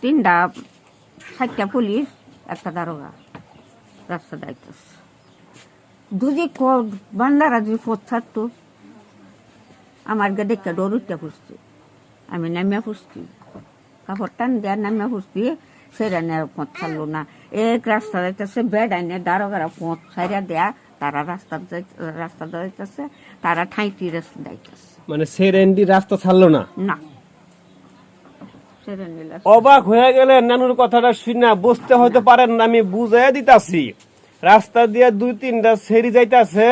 তিনটা চারটা পুলিশ একটা দারোগা। রাস্তা দায়িত্বছে দুজি বান্দারা যদি পথ ছাড়তো। আমার গে দেখে ডরুটা ফুসছি। আমি নামিয়া ফুসছি। কাপড় টান দেওয়া নামিয়া ফুসছি সেটা নিয়ে পথ ছাড়লো না। এক রাস্তা যাইতেছে বেড আইনে দারোগারা পথ ছাড়িয়া দেয়া তারা রাস্তা রাস্তা যাইতেছে তারা ঠাঁইটি রাস্তা যাইতেছে মানে সেরেন্ডি রাস্তা ছাড়লো না? না। অবাক হয়ে গেলে নানুর কথাটা শুনে বুঝতে হয়তো পারেন না, আমি বুঝাই দিতাছি। রাস্তা দিয়ে দুই তিনটা সেরি যাইতাছে,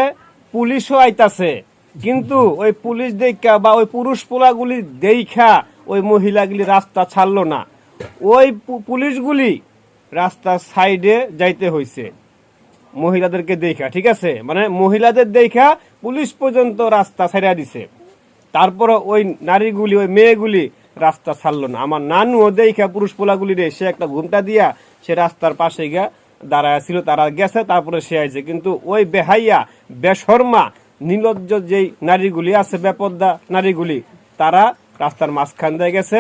পুলিশও আইতাছে। কিন্তু ওই পুলিশ দেখা বা ওই পুরুষ পোলাগুলি দেখা ওই মহিলাগুলি রাস্তা ছাড়লো না। ওই পুলিশগুলি রাস্তার সাইডে যাইতে হইছে। মহিলাদেরকে দেখা ঠিক আছে? মানে মহিলাদের দেখা পুলিশ পর্যন্ত রাস্তা ছাড়া দিছে। তারপর ওই নারীগুলি, ওই মেয়েগুলি রাস্তা ছাড়লো না। আমার নানুও দেখা পুরুষ পোলাগুলি রে, সে একটা ঘুমটা দিয়া সে রাস্তার পাশে গিয়া দাঁড়ায় ছিল, তারা গেছে, তারপরে সে আইছে। কিন্তু ওই বেহাইয়া, বেশর্মা নির্লজ্জ যেই নারীগুলি আছে, বেপদ্দা নারীগুলি, তারা রাস্তার মাঝখান দিয়ে গেছে।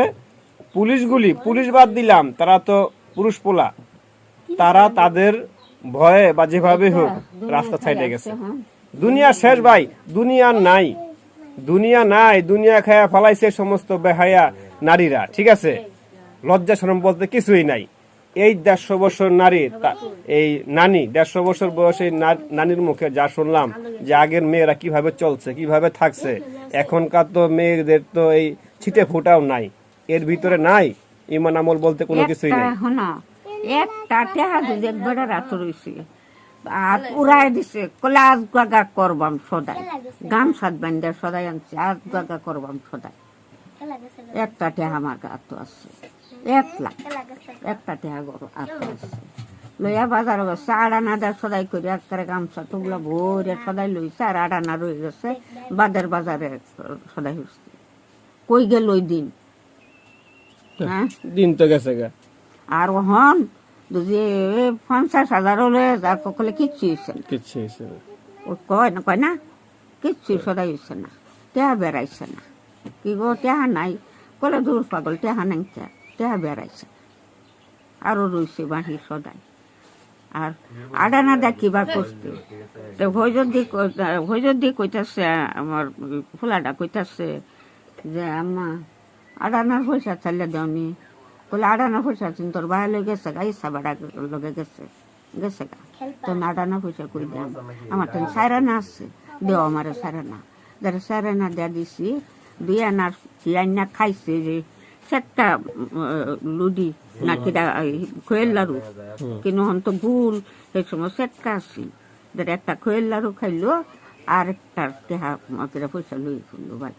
পুলিশগুলি, পুলিশ বাদ দিলাম, তারা তো পুরুষ পোলা। তারা তাদের ভয়ে বা যেভাবে হোক রাস্তা ছাইডে গেছে। দুনিয়া শেষ ভাই, দুনিয়া নাই। দুনিয়া নাই, দুনিয়া খায়া ফালাইছে সমস্ত বেহায়া। নারীরা ঠিক আছে? লজ্জা শরম বলতে কিছুই নাই। এই দেড়শো বছর নারী এই নানি দেড়শো বছর বয়সে নানির মুখে যা শুনলাম যে আগের মেয়েরা কীভাবে চলছে কীভাবে থাকছে এখনকার তো মেয়েদের তো এই ছিটে ফোটাও নাই। এর ভিতরে নাই? ইমান আমল বলতে কোনো কিছুই নাই। একটা টেহা যদি একবার রাত রয়েছে আর উড়াই দিছে কলে আজ গাগা করবাম সদাই। গামছাত বান্ধে সদাই আনছে আজ গাগা করবাম সদাই। একটা টেহা আমার গাত আছে এক লাখ। একটা টেহা গরু আত আছে লইয়া বাজার গেছে আড়ানা দেয় সদাই করে একবারে গামছা টুকলা ভরে সদাই লইছে আর আড়ানা রয়ে গেছে বাদের বাজারে সদাই হচ্ছে কই গেল ওই দিন? হ্যাঁ দিন তো গেছে গা। আর হন যদি পঞ্চাশ হাজার হলে যার সকলে কিচ্ছু হয়েছে না। কিচ্ছু হয়েছে ও কয় না কয় না কিচ্ছু সদাই হয়েছে না টেহা বেড়াইছে না। কি গো টেহা নাই, কলে দূর পাগল টেহা নাই টেহা বেড়াইছে না আরও রয়েছে বাঁশি সদাই। আর আডানা দা কিবা করতে তো ভৈজদি ভৈজদি কইতাছে, আমার ফুলাটা কইতাছে যে, আম্মা আডানার পয়সা চাইলে দেওনি বলে আডানা পয়সা চিন তোর বাইরে লই গেছে গা, ইচ্ছা বাড়া লগে গেছে গেছে গা। তো আডানা পয়সা কই দিলাম আমার তো সাইরানা আছে, দেও আমার সাইরানা। যারা সাইরানা দেয়া দিছি দুই আনার কি আইনা খাইছে যে সেটা লুডি না কিরা খোয়েল লাড়ু কিন্তু হন তো গুল সেই সময় সেটকা যারা একটা খোয়েল লাড়ু খাইলো আর একটা তেহা কিরা পয়সা লই ফুললো ভাই।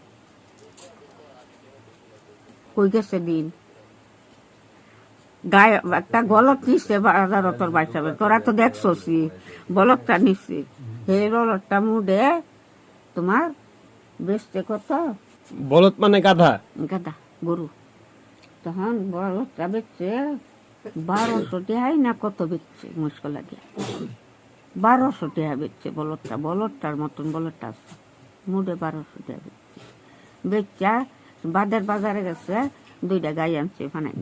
কই গেছে দিন? গায়ে একটা গলত নিচ্ছে বাজার তোর বাইসাবে তোরা তো দেখছি বলকটা নিচ্ছে হে বলকটা মুডে তোমার বেচতে কত? বলত মানে গাধা? গাধা, গরু। তখন বলকটা বেচছে, বারোশো টেহাই না কত বেচছে, মুশকিল লাগে। বারোশো টেহা বেচছে বলদটা বলদটার মতন বলদটা আছে। মুডে বারোশো টেহা বেচছে। বেচা, বাদের বাজারে গেছে, দুইটা গাই আনছে ফানাই